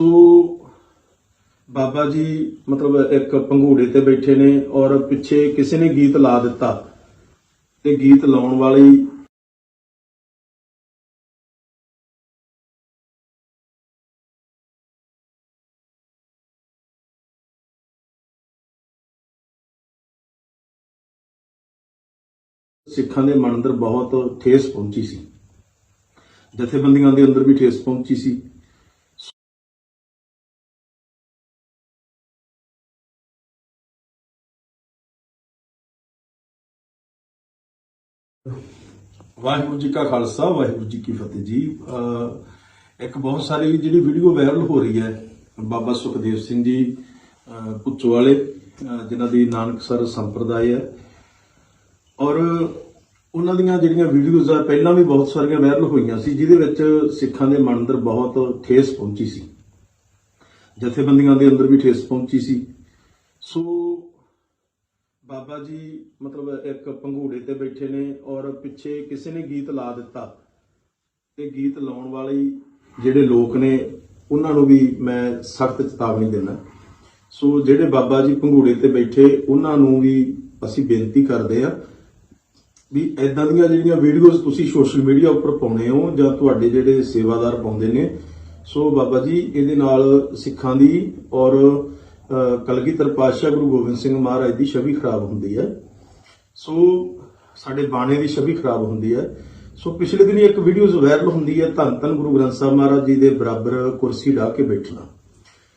ਸੋ ਬਾਬਾ ਜੀ ਮਤਲਬ ਇੱਕ ਪੰਘੂੜੇ ਤੇ ਬੈਠੇ ਨੇ ਔਰ ਪਿੱਛੇ ਕਿਸੇ ਨੇ ਗੀਤ ਲਾ ਦਿੱਤਾ ਤੇ ਗੀਤ ਲਾਉਣ ਵਾਲੀ ਸਿੱਖਾਂ ਦੇ ਮਨ ਅੰਦਰ ਬਹੁਤ ਠੇਸ ਪਹੁੰਚੀ ਸੀ। ਜਥੇਬੰਦੀਆਂ ਦੇ ਅੰਦਰ ਵੀ ਠੇਸ ਪਹੁੰਚੀ ਸੀ। ਵਾਹਿਗੁਰੂ ਜੀ ਕਾ ਖਾਲਸਾ, ਵਾਹਿਗੁਰੂ ਜੀ ਕੀ ਫਤਿਹ ਜੀ। ਇੱਕ ਬਹੁਤ ਸਾਰੀ ਜਿਹੜੀ ਵੀਡੀਓ ਵਾਇਰਲ ਹੋ ਰਹੀ ਹੈ, ਬਾਬਾ ਸੁਖਦੇਵ ਸਿੰਘ ਜੀ, ਅਹ ਵਾਲੇ ਅਹ ਜਿਨ੍ਹਾਂ ਦੀ ਨਾਨਕਸਰ ਸੰਪਰਦਾਇ ਹੈ। ਔਰ ਉਹਨਾਂ ਦੀਆਂ ਜਿਹੜੀਆਂ ਵੀਡੀਓਜ਼ ਆ, ਪਹਿਲਾਂ ਵੀ ਬਹੁਤ ਸਾਰੀਆਂ ਵਾਇਰਲ ਹੋਈਆਂ ਸੀ, ਜਿਹਦੇ ਵਿੱਚ ਸਿੱਖਾਂ ਦੇ ਮਨ ਅੰਦਰ ਬਹੁਤ ਠੇਸ ਪਹੁੰਚੀ ਸੀ। ਜਥੇਬੰਦੀਆਂ ਦੇ ਅੰਦਰ ਵੀ ਠੇਸ ਪਹੁੰਚੀ ਸੀ। ਸੋ ਬਾਬਾ ਜੀ ਮਤਲਬ ਇੱਕ ਪੰਘੂੜੇ ਤੇ ਬੈਠੇ ਨੇ ਔਰ ਪਿੱਛੇ ਕਿਸੇ ਨੇ ਗੀਤ ਲਾ ਦਿੱਤਾ। ਤੇ ਗੀਤ ਲਾਉਣ ਵਾਲੇ ਜਿਹੜੇ ਲੋਕ ਨੇ, ਉਹਨਾਂ ਨੂੰ ਵੀ ਮੈਂ ਸਖਤ ਚੇਤਾਵਨੀ ਦਿੰਦਾ। ਸੋ ਜਿਹੜੇ ਬਾਬਾ ਜੀ ਪੰਘੂੜੇ ਤੇ ਬੈਠੇ, ਉਹਨਾਂ ਨੂੰ ਵੀ ਅਸੀਂ ਬੇਨਤੀ ਕਰਦੇ ਆ ਵੀ ਐਦਾਂ ਦੀਆਂ ਜਿਹੜੀਆਂ ਵੀਡੀਓਜ਼ ਤੁਸੀਂ ਸੋਸ਼ਲ ਮੀਡੀਆ ਉੱਪਰ ਪਾਉਨੇ ਹੋ ਜਾਂ ਤੁਹਾਡੇ ਜਿਹੜੇ ਸੇਵਾਦਾਰ ਪਾਉਂਦੇ ਨੇ, ਸੋ ਬਾਬਾ ਜੀ, ਇਹਦੇ ਨਾਲ ਸਿੱਖਾਂ ਦੀ ਔਰ ਕਲਗੀਧਰ ਪਾਤਸ਼ਾਹ ਗੁਰੂ ਗੋਬਿੰਦ ਸਿੰਘ ਮਹਾਰਾਜ ਦੀ ਛਵੀ ਖਰਾਬ ਹੁੰਦੀ ਹੈ। ਸੋ ਸਾਡੇ ਬਾਣੇ ਦੀ ਛਵੀ ਖਰਾਬ ਹੁੰਦੀ ਹੈ। ਸੋ ਪਿਛਲੇ ਦਿਨੀ ਇੱਕ ਵੀਡੀਓਜ਼ ਵਾਇਰਲ ਹੁੰਦੀ ਹੈ ਧੰਨ ਧੰਨ ਗੁਰੂ ਗ੍ਰੰਥ ਸਾਹਿਬ ਮਹਾਰਾਜ ਜੀ ਦੇ ਬਰਾਬਰ ਕੁਰਸੀ ਢਾ ਕੇ ਬੈਠਣਾ।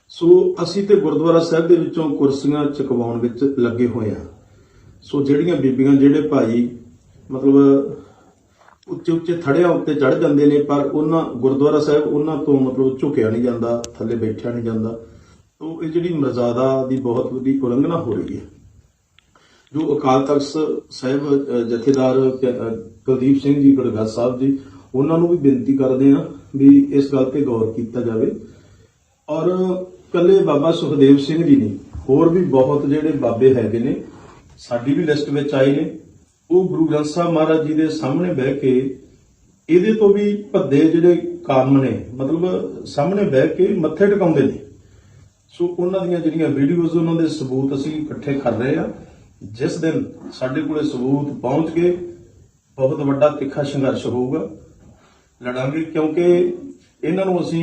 ਸੋ ਅਸੀਂ ਤੇ ਗੁਰਦੁਆਰਾ ਸਾਹਿਬ ਦੇ ਵਿੱਚੋਂ ਕੁਰਸੀਆਂ ਚੁਕਵਾਉਣ ਵਿੱਚ ਲੱਗੇ ਹੋਏ ਆ ਸੋ ਜਿਹੜੀਆਂ ਬੀਬੀਆਂ, ਜਿਹੜੇ ਭਾਈ ਮਤਲਬ ਉੱਚੇ ਉੱਚੇ ਥੜਿਆਂ ਉੱਤੇ ਚੜ ਜਾਂਦੇ ਨੇ, ਪਰ ਉਹਨਾਂ ਗੁਰਦੁਆਰਾ ਸਾਹਿਬ ਉਹਨਾਂ ਤੋਂ ਮਤਲਬ ਝੁਕਿਆ ਨਹੀਂ ਜਾਂਦਾ, ਥੱਲੇ ਬੈਠਿਆ ਨਹੀਂ ਜਾਂਦਾ। ਤੋ ਇਹ ਜਿਹੜੀ ਮਰਜ਼ਾਦਾ ਦੀ ਬਹੁਤ ਵੱਡੀ ਉਲੰਘਣਾ ਹੋ ਰਹੀ ਹੈ। ਜੋ ਅਕਾਲ ਤਖਤ ਸਾਹਿਬ ਜਥੇਦਾਰ ਕੁਲਦੀਪ ਸਿੰਘ ਜੀ ਗੜਗਾ ਸਾਹਿਬ ਜੀ, ਉਹਨਾਂ ਨੂੰ ਵੀ ਬੇਨਤੀ ਕਰਦੇ ਆ ਵੀ ਇਸ ਗੱਲ ਤੇ ਗੌਰ ਕੀਤਾ ਜਾਵੇ। ਔਰ ਕੱਲੇ ਬਾਬਾ ਸੁਖਦੇਵ ਸਿੰਘ ਜੀ ਨਹੀਂ, ਹੋਰ ਵੀ ਬਹੁਤ ਜਿਹੜੇ ਬਾਬੇ ਹੈਗੇ ਨੇ, ਸਾਡੀ ਵੀ ਲਿਸਟ ਵਿੱਚ ਆਏ ਨੇ। ਉਹ ਗੁਰੂ ਗ੍ਰੰਥ ਸਾਹਿਬ ਮਹਾਰਾਜ ਜੀ ਦੇ ਸਾਹਮਣੇ ਬਹਿ ਕੇ ਇਹਦੇ ਤੋਂ ਵੀ ਭੱਦੇ ਜਿਹੜੇ ਕੰਮ ਨੇ, ਮਤਲਬ ਸਾਹਮਣੇ ਬਹਿ ਕੇ ਮੱਥੇ ਟਿਕਾਉਂਦੇ ਨੇ। ਸੋ ਉਹਨਾਂ ਦੀਆਂ ਜਿਹੜੀਆਂ ਵੀਡੀਓਜ਼ ਉਹਨਾਂ ਦੇ ਸਬੂਤ ਅਸੀਂ ਇਕੱਠੇ ਕਰ ਰਹੇ ਆ ਜਿਸ ਦਿਨ ਸਾਡੇ ਕੋਲੇ ਸਬੂਤ ਪਹੁੰਚ ਗਏ, ਬਹੁਤ ਵੱਡਾ ਤਿੱਖਾ ਸੰਘਰਸ਼ ਹੋਊਗਾ। ਲੜਾਂਗੇ ਕਿਉਂਕਿ ਇਹਨਾਂ ਨੂੰ ਅਸੀਂ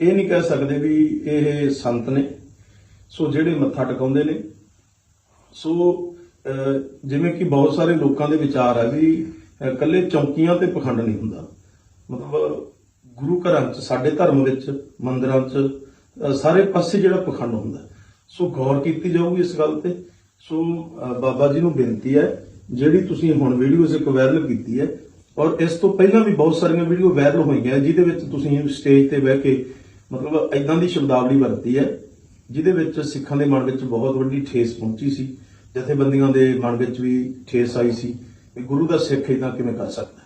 ਇਹ ਨਹੀਂ ਕਹਿ ਸਕਦੇ ਵੀ ਇਹ ਸੰਤ ਨੇ। ਸੋ ਜਿਹੜੇ ਮੱਥਾ ਟਿਕਾਉਂਦੇ ਨੇ। ਸੋ ਜਿਵੇਂ ਕਿ ਬਹੁਤ ਸਾਰੇ ਲੋਕਾਂ ਦੇ ਵਿਚਾਰ ਆ ਵੀ ਇਕੱਲੇ ਚੌਕੀਆਂ ਤੇ ਪਖੰਡ ਨਹੀਂ ਹੁੰਦਾ। ਮਤਲਬ ਗੁਰੂ ਘਰਾਂ 'ਚ, ਸਾਡੇ ਧਰਮ ਵਿੱਚ, ਮੰਦਰਾਂ 'ਚ ਸਾਰੇ ਪਾਸੇ ਜਿਹੜਾ ਪਖੰਡ ਹੁੰਦਾ। ਸੋ ਗੌਰ ਕੀਤੀ ਜਾਊਗੀ ਇਸ ਗੱਲ ਤੇ। ਸੋ ਬਾਬਾ ਜੀ ਨੂੰ ਬੇਨਤੀ ਹੈ, ਜਿਹੜੀ ਤੁਸੀਂ ਹੁਣ ਵੀਡੀਓਜ਼ ਇੱਕ ਵਾਇਰਲ ਕੀਤੀ ਹੈ, ਔਰ ਇਸ ਤੋਂ ਪਹਿਲਾਂ ਵੀ ਬਹੁਤ ਸਾਰੀਆਂ ਵੀਡੀਓ ਵਾਇਰਲ ਹੋਈਆਂ, ਜਿਹਦੇ ਵਿੱਚ ਤੁਸੀਂ ਸਟੇਜ ਤੇ ਬਹਿ ਕੇ, ਮਤਲਬ ਐਦਾਂ ਦੀ ਸ਼ਬਦਾਵਲੀ ਵਰਤੀ ਹੈ, ਜਿਹਦੇ ਵਿੱਚ ਸਿੱਖਾਂ ਦੇ ਮਨ ਵਿੱਚ ਬਹੁਤ ਵੱਡੀ ਠੇਸ ਪਹੁੰਚੀ ਸੀ। ਜਥੇਬੰਦੀਆਂ ਦੇ ਮਨ ਵਿੱਚ ਵੀ ਠੇਸ ਆਈ ਸੀ ਕਿ ਗੁਰੂ ਦਾ ਸਿੱਖ ਇਦਾਂ ਕਿਵੇਂ ਕਰ ਸਕਦਾ।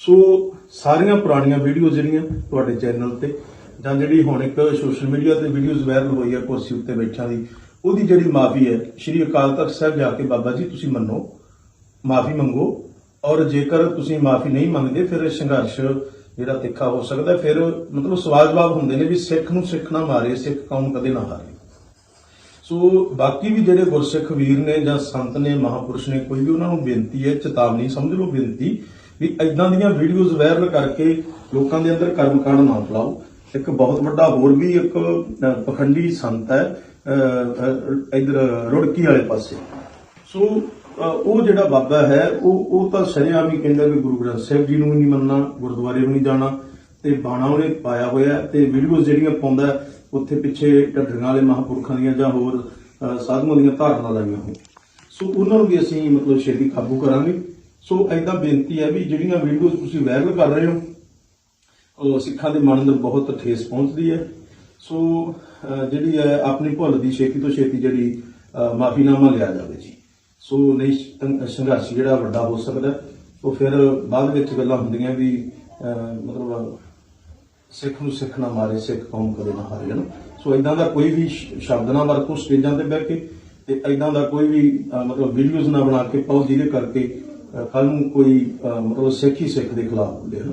ਸੋ, ਸਾਰੀਆਂ ਪੁਰਾਣੀਆਂ ਵੀਡੀਓ ਜਿਹੜੀਆਂ ਤੁਹਾਡੇ ਚੈਨਲ ਤੇ ਜਾਂ ਜਿਹੜੀ ਹੁਣ ਇੱਕ ਸੋਸ਼ਲ ਮੀਡੀਆ ਤੇ ਵੀਡੀਓਜ਼ ਵਾਇਰਲ ਹੋਈ ਹੈ ਕੁਰਸੀ ਉੱਤੇ ਬੈਠਿਆਂ ਦੀ, ਉਹਦੀ ਜਿਹੜੀ ਮਾਫੀ ਹੈ, ਸ਼੍ਰੀ ਅਕਾਲ ਤਖਤ ਸਾਹਿਬ ਜਾ ਕੇ ਬਾਬਾ ਜੀ ਤੁਸੀਂ ਮੰਨੋ, ਮਾਫੀ ਮੰਗੋ, ਔਰ ਜੇਕਰ ਤੁਸੀਂ ਮਾਫੀ ਨਹੀਂ ਮੰਗਦੇ, ਫਿਰ ਸੰਘਰਸ਼ ਜਿਹੜਾ ਤਿੱਖਾ ਹੋ ਸਕਦਾ, ਫਿਰ ਮਤਲਬ ਸਵਾਲ ਜਵਾਬ ਹੁੰਦੇ ਨੇ ਵੀ ਸਿੱਖ ਨੂੰ ਸਿੱਖ ਨਾ ਮਾਰੇ, ਸਿੱਖ ਕੌਮ ਕਦੇ ਨਾ ਹਾਰੇ। ਸੋ ਬਾਕੀ ਵੀ ਜਿਹੜੇ ਗੁਰਸਿੱਖ ਵੀਰ ਨੇ ਜਾਂ ਸੰਤ ਨੇ, ਮਹਾਪੁਰਸ਼ ਨੇ, ਕੋਈ ਵੀ ਉਹਨਾਂ ਨੂੰ ਬੇਨਤੀ ਹੈ, ਚੇਤਾਵਨੀ ਸਮਝ ਲਓ ਬੇਨਤੀ, ਵੀ ਐਦਾਂ ਦੀਆਂ ਵੀਡੀਓਜ਼ ਵਾਇਰਲ ਕਰਕੇ ਲੋਕਾਂ ਦੇ ਅੰਦਰ ਕਰਮਕਾਂਡ ਨਾ ਫਲਾਓ। ਇੱਕ ਬਹੁਤ ਵੱਡਾ ਹੋਰ ਵੀ ਇੱਕ ਪਖੰਡੀ ਸੰਤ ਹੈ ਅਹ, ਇੱਧਰ ਰੁੜਕੀ ਵਾਲੇ ਪਾਸੇ। ਸੋ ਉਹ ਜਿਹੜਾ ਬਾਬਾ ਹੈ ਉਹ ਉਹ ਤਾਂ ਸ਼ਰਿਆਮ ਹੀ ਕਹਿੰਦਾ ਵੀ ਗੁਰੂ ਗ੍ਰੰਥ ਸਾਹਿਬ ਜੀ ਨੂੰ ਵੀ ਨਹੀਂ ਮੰਨਣਾ ਗੁਰਦੁਆਰੇ ਵੀ ਨਹੀਂ ਜਾਣਾ ਤੇ ਬਾਣਾ ਉਹਨੇ ਪਾਇਆ ਹੋਇਆ ਹੈ ਤੇ ਵੀਡੀਓਜ਼ ਜਿਹੜੀਆਂ ਪਾਉਂਦਾ ਉੱਥੇ ਪਿੱਛੇ ਢੱਡਰੀਆਂ ਵਾਲੇ ਮਹਾਂਪੁਰਖਾਂ ਦੀਆਂ ਜਾਂ ਹੋਰ ਸਾਧੂਆਂ ਦੀਆਂ ਧਾਰਨਾ ਲਾਈਆਂ ਹੋਈਆਂ। ਸੋ ਉਹਨਾਂ ਨੂੰ ਵੀ ਅਸੀਂ ਮਤਲਬ ਛੇਤੀ ਕਾਬੂ ਕਰਾਂਗੇ। ਸੋ ਐਦਾਂ ਬੇਨਤੀ ਹੈ ਵੀ ਜਿਹੜੀਆਂ ਵੀਡੀਓਜ਼ ਤੁਸੀਂ ਵਾਇਰਲ ਕਰ ਰਹੇ ਹੋ ਸਿੱਖਾਂ ਦੇ ਮਨ ਅੰਦਰ ਬਹੁਤ ਠੇਸ ਪਹੁੰਚਦੀ ਹੈ। ਸੋ ਜਿਹੜੀ ਹੈ, ਆਪਣੀ ਭੁੱਲ ਦੀ ਛੇਤੀ ਤੋਂ ਛੇਤੀ ਜਿਹੜੀ ਮਾਫੀਨਾਮਾ ਲਿਆ ਜਾਵੇ ਜੀ। ਸੋ, ਨਹੀਂ ਸੰਘਰਸ਼ ਜਿਹੜਾ ਵੱਡਾ ਹੋ ਸਕਦਾ ਉਹ ਫਿਰ ਬਾਅਦ ਵਿੱਚ ਗੱਲਾਂ ਹੁੰਦੀਆਂ ਵੀ ਮਤਲਬ, ਸਿੱਖ ਨੂੰ ਸਿੱਖ ਨਾ ਮਾਰੇ, ਸਿੱਖ ਕੌਮ ਕਦੇ ਨਾ ਹਾਰੇ ਨਾ ਸੋ ਇਦਾਂ ਦਾ ਕੋਈ ਵੀ ਸ਼ਬਦ ਨਾ ਵਰਤੋ, ਸਟੇਜਾਂ ਤੇ ਬਹਿ ਕੇ ਤੇ ਇਦਾਂ ਦਾ ਕੋਈ ਵੀ ਮਤਲਬ ਵੀਡੀਓਜ਼ ਨਾ ਬਣਾ ਕੇ ਪਾਓ ਜਿਹਦੇ ਕਰਕੇ ਕੱਲ ਨੂੰ ਕੋਈ ਮਤਲਬ ਸਿੱਖ ਹੀ ਸਿੱਖ ਦੇ ਖਿਲਾਫ ਹੁੰਦੇ, ਹਨ?